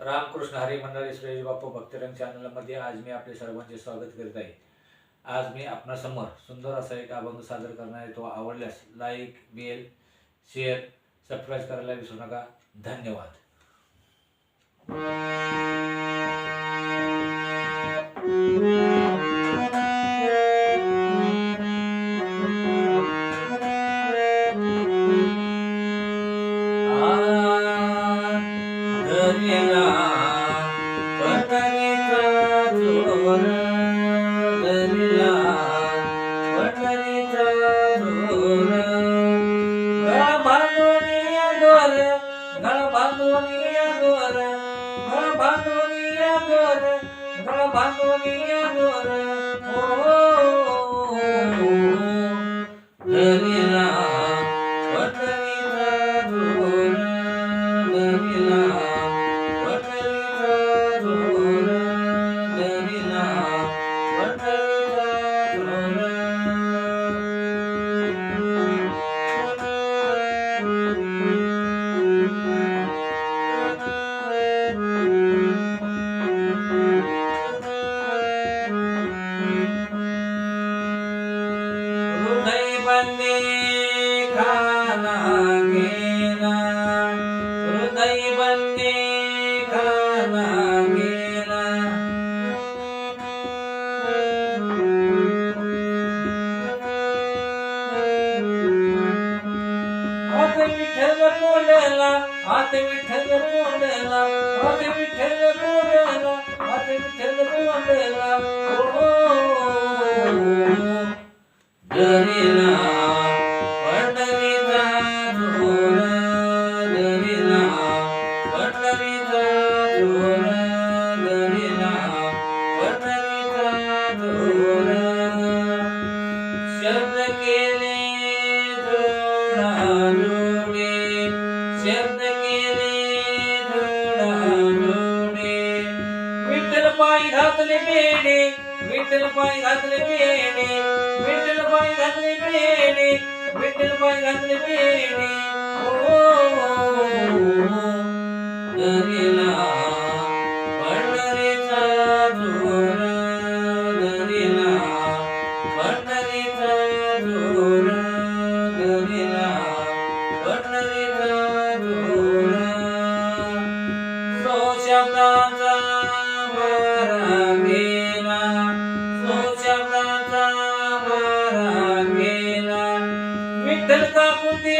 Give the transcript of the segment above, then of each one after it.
रामकृष्ण हरी मंडळी श्रेय बापू भक्तरंग चॅनलमध्ये आज मी आपले सर्वांचे स्वागत करीत आहे. आज मी आपणासमोर सुंदर असा एक अभंग सादर करणार आहे. तो आवडल्यास लाईक बेल शेअर सबस्क्राईब करायला विसरू नका. धन्यवाद. ভাঙনিয়া গোর ভাঙনিয়া গোর हात विठ्ठल बोलला हात विठ्ठल बोलला हात विठ्ठल बोलला ओ दरिला पंढरीचा दरिला पंढरीचा दरिला पंढरीचा शब्द ధాతులు పేడి విట్టలపై ధాతులు పేడి విట్టలపై ధాతులు పేడి విట్టలపై ధాతులు పేడి. ఓ विठ्ठल का कुठे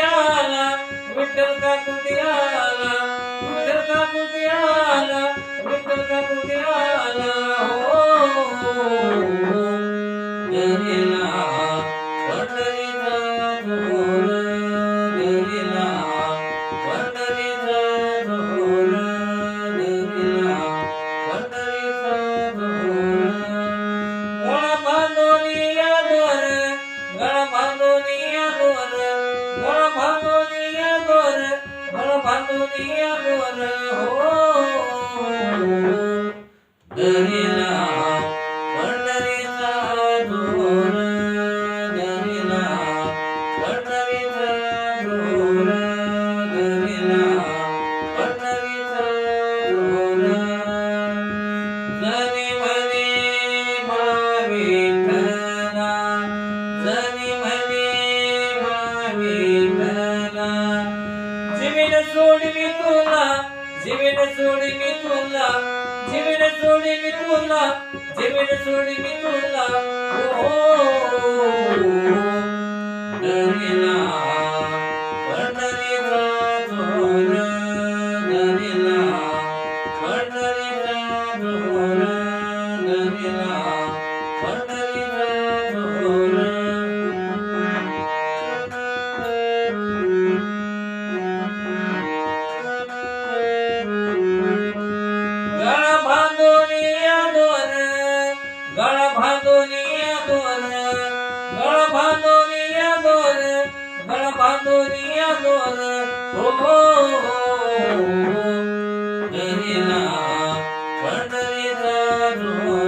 विठ्ठल का कुठे विठ्ठल का कुठे দুনিয়া বড় হো দরিলা सोडी मी तुला जीवन सोडी मी तुला जीवन सोडी मी तुला जीवन सोडी मी तुला ओ બળ ભાંડોરિયા દોર બળ ભાંડોરિયા દોર હો હો મેરે ના પંડરી જા